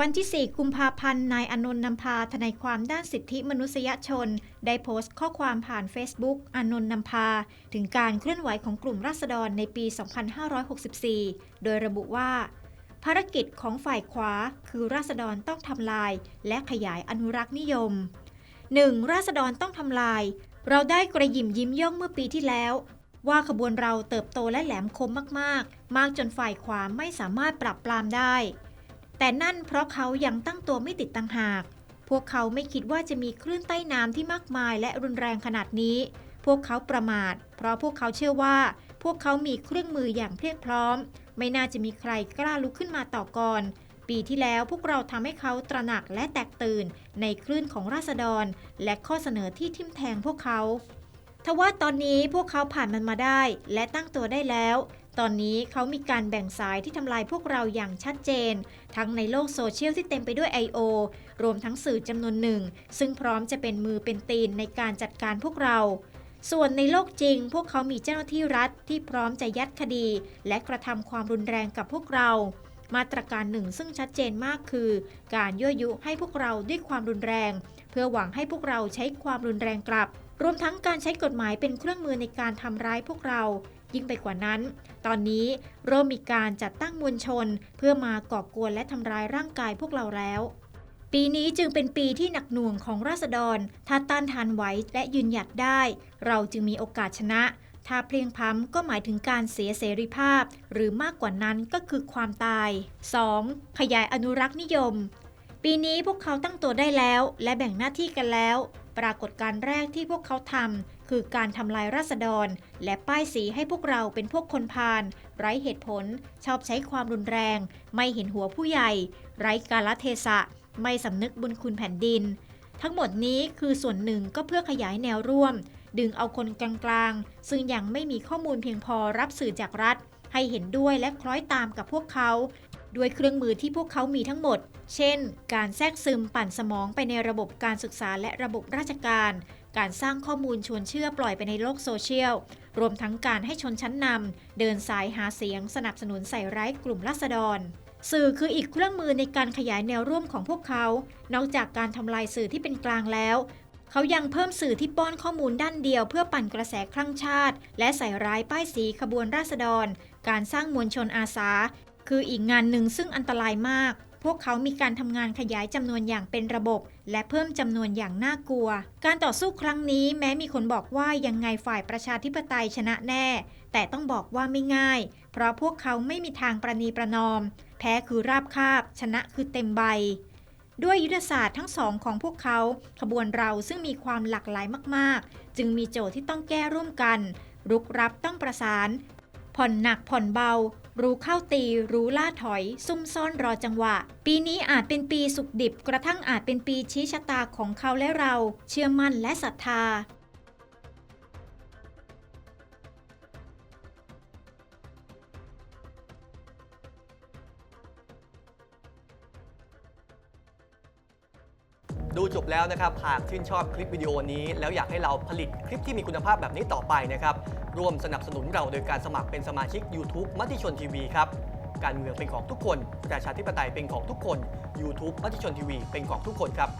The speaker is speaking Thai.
วันที่ 4 กุมภาพันธ์ นายอนนท์นำพาทนายความด้านสิทธิมนุษยชน ได้โพสต์ข้อความผ่าน Facebook อนนท์นำพา ถึงการเคลื่อนไหวของกลุ่มราษฎรในปี 2564 โดยระบุว่า ภารกิจของฝ่ายขวาคือราษฎรต้องทำลาย และขยายอนุรักษ์นิยม 1. ราษฎรต้องทำลาย เราได้กระยิมยิ้มย่องเมื่อปีที่แล้วว่าขบวนเราเติบโตและแหลมคมมาก ๆ มากจนฝ่ายขวาไม่สามารถปรับปรามได้ แต่นั่นเพราะเขายังตั้งตัวไม่ติดต่างหาก พวกเขาไม่คิดว่าจะมีคลื่นใต้น้ำที่มากมายและรุนแรงขนาดนี้ พวกเขาประมาท เพราะพวกเขาเชื่อว่า พวกเขามีเครื่องมืออย่างเพียบพร้อม ไม่น่าจะมีใครกล้าลุกขึ้นมาต่อก่อน ปีที่แล้วพวกเราทำให้เขาตระหนักและแตกตื่นในคลื่นของราษฎร และข้อเสนอที่ทิมแทงพวกเขาทว่าตอนนี้พวกเขาผ่านมันมาได้ และตั้งตัวได้แล้ว ตอนนี้เขามีการแบ่งสายที่ทำลายพวกเราอย่างชัดเจน ทั้งในโลกโซเชียลที่เต็มไปด้วย I.O. รวมทั้งสื่อจำนวนหนึ่ง ซึ่งพร้อมจะเป็นมือเป็นตีนในการจัดการพวกเรา ส่วนในโลกจริง พวกเขามีเจ้าหน้าที่รัฐที่พร้อมจะยัดคดี และกระทำความรุนแรงกับพวกเรา มาตรการหนึ่งซึ่งชัดเจนมากคือ การยั่วยุให้พวกเราด้วยความรุนแรง เพื่อหวังให้พวกเราใช้ความรุนแรงกลับรวมทั้งการใช้กฎหมายเป็นเครื่องมือในการทำร้ายพวกเรา ยิ่งไปกว่านั้น ตอนนี้เริ่มมีการจัดตั้งมวลชน เพื่อมาก่อกวนและทำร้ายร่างกายพวกเราแล้ว ปีนี้จึงเป็นปีที่หนักหน่วงของราษฎร ถ้าต้านทานไหวและยืนหยัดได้ เราจึงมีโอกาสชนะ ถ้าเพลียงพล้ำก็หมายถึงการเสียเสรีภาพ หรือมากกว่านั้นก็คือความตาย 2. ขยายอนุรักษ์นิยมปีนี้พวกเขาตั้งตัวได้แล้ว และแบ่งหน้าที่กันแล้ว ปรากฏการแรกที่พวกเขาทำคือการทำลายราษฎร และป้ายสีให้พวกเราเป็นพวกคนพาลไร้เหตุผล ชอบใช้ความรุนแรง ไม่เห็นหัวผู้ใหญ่ ไร้กาลเทศะ ไม่สำนึกบุญคุณแผ่นดิน ทั้งหมดนี้คือส่วนหนึ่งก็เพื่อขยายแนวร่วม ดึงเอาคนกลางๆ ซึ่งยังไม่มีข้อมูลเพียงพอรับสื่อจากรัฐให้เห็นด้วยและคล้อยตามกับพวกเขา ด้วยเครื่องมือที่พวกเขามีทั้งหมด เช่น การแทรกซึมปั่นสมองไปในระบบการศึกษาและระบบราชการ การสร้างข้อมูลชวนเชื่อปล่อยไปในโลกโซเชียล รวมทั้งการให้ชนชั้นนำเดินสายหาเสียงสนับสนุนใส่ร้ายกลุ่มราษฎรสื่อคืออีกเครื่องมือในการขยายแนวร่วมของพวกเขา นอกจากการทำลายสื่อที่เป็นกลางแล้ว เขายังเพิ่มสื่อที่ป้อนข้อมูลด้านเดียว เพื่อปั่นกระแสคลั่งชาติ และใส่ร้ายป้ายสีขบวนราษฎร การสร้างมวลชนอาสา คืออีกงานหนึ่งซึ่งอันตรายมาก พวกเขามีการทำงานขยายจำนวนอย่างเป็นระบบ และเพิ่มจำนวนอย่างน่ากลัว การต่อสู้ครั้งนี้แม้มีคนบอกว่ายังไงฝ่ายประชาธิปไตยชนะแน่ แต่ต้องบอกว่าไม่ง่าย เพราะพวกเขาไม่มีทางประนีประนอม แพ้คือราบคาบ ชนะคือเต็มใบด้วยยุทธศาสตร์ทั้งสองของพวกเขา ขบวนเราซึ่งมีความหลากหลายมาก ๆ จึงมีโจทย์ที่ต้องแก้ร่วมกัน รุกรับต้องประสาน ผ่อนหนักผ่อนเบา รู้เข้าตีรู้ล่าถอย ซุ่มซ่อนรอจังหวะ ปีนี้อาจเป็นปีสุขดิบ กระทั่งอาจเป็นปีชี้ชะตาของเขาและเรา เชื่อมั่นและศรัทธา ดูจบแล้วนะครับ หากชื่นชอบคลิปวิดีโอนี้ แล้วอยากให้เราผลิตคลิปที่มีคุณภาพแบบนี้ต่อไปนะครับ ร่วมสนับสนุนเราโดยการสมัครเป็นสมาชิก YouTube มติชนทีวีครับ การเมืองเป็นของทุกคน ประชาธิปไตยเป็นของทุกคน YouTube มติชนทีวีเป็นของทุกคนครับ